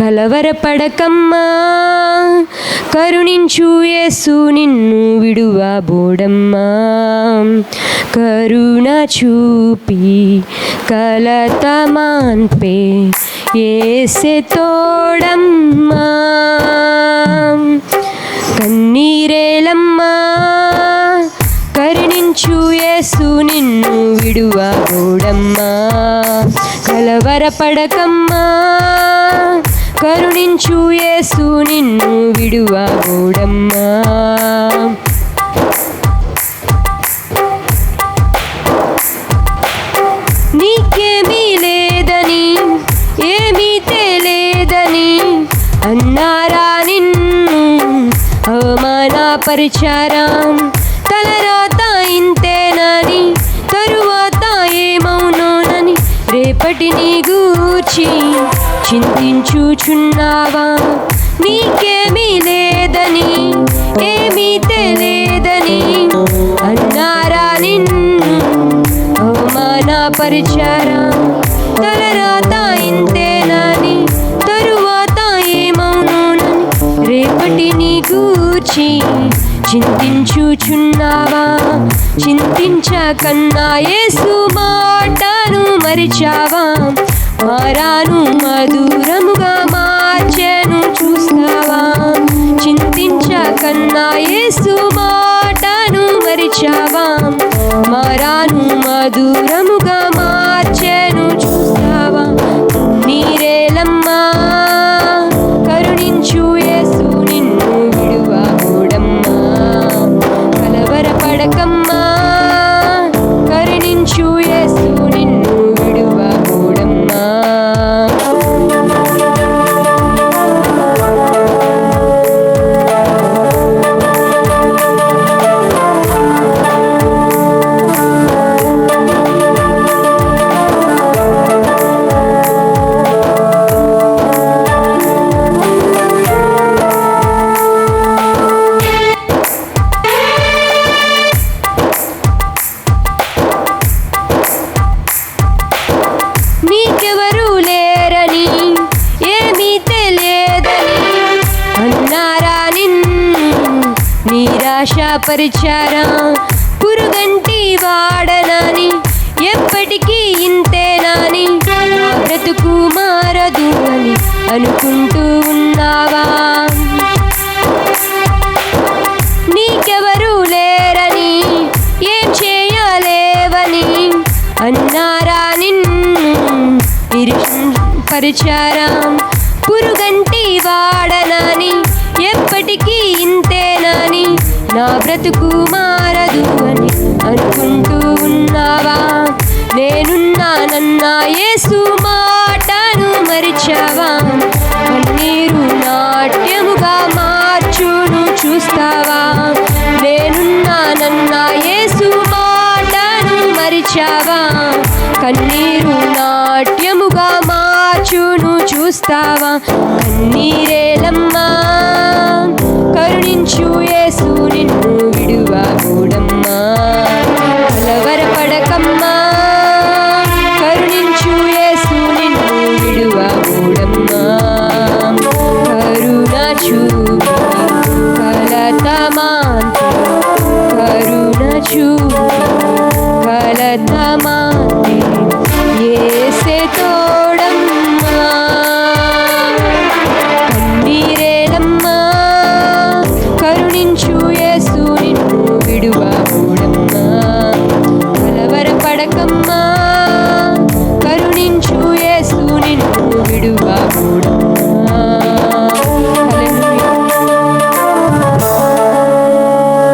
కలవరపడకమ్మా కరుణించు యేసు నిన్ను విడువా బోడమ్మా. కరుణ చూపి కలత మాన్పే ఏసే తోడమ్మా. కన్నీరేలమ్మా కరుణించు యేసు నిన్ను విడువా బోడమ్మా. కలవరపడకమ్మా కరుణించు యేసు నిన్ను విడువబోడమ్మా నీకేమీ లేదని ఏమీ తెలియదని అన్నారా నిన్ను. అవమానపరిచారా తలరాత ఇంతేనని తరువాత ఏమవునోనని రేపటి నీ గూర్చి చింతించుచున్నావా నీకేమీ లేదని ఏమీ తెలియదని అన్నారా నిన్ను? అవమానపరిచారా చూచున్నావా? చింతించకన్నా యేసు మాటను మరిచావా? మారాను మధురముగా మార్చెను చూస్తావా? చింతించకన్నా యేసు మాటను మరిచావా? మారాను మధురముగా నిరాశపరిచారా పురుగంటి వాడనాని ఎప్పటికీ ఇంతేనాని బ్రతుకు మారదు అని అనుకుంటూ ఉన్నావా? నీకెవరు లేరని ఏం చేయలేవని అన్నారా నిన్ను? పరిచారా? పురుగంటి వాడనాని ఎప్పటికీ ఇంతేనాని నా బ్రతుకు మారదు అని అనుకుంటూ ఉన్నావా? నేనున్నానన్నా యేసు మాటను మరిచావా? కన్నీరు నాట్యముగా మార్చును చూస్తావా? నేనున్నానన్నా యేసు మాటను మరిచావా? కన్నీరు నాట్యముగా చూను చూస్తావా? కన్నీరేలమ్మా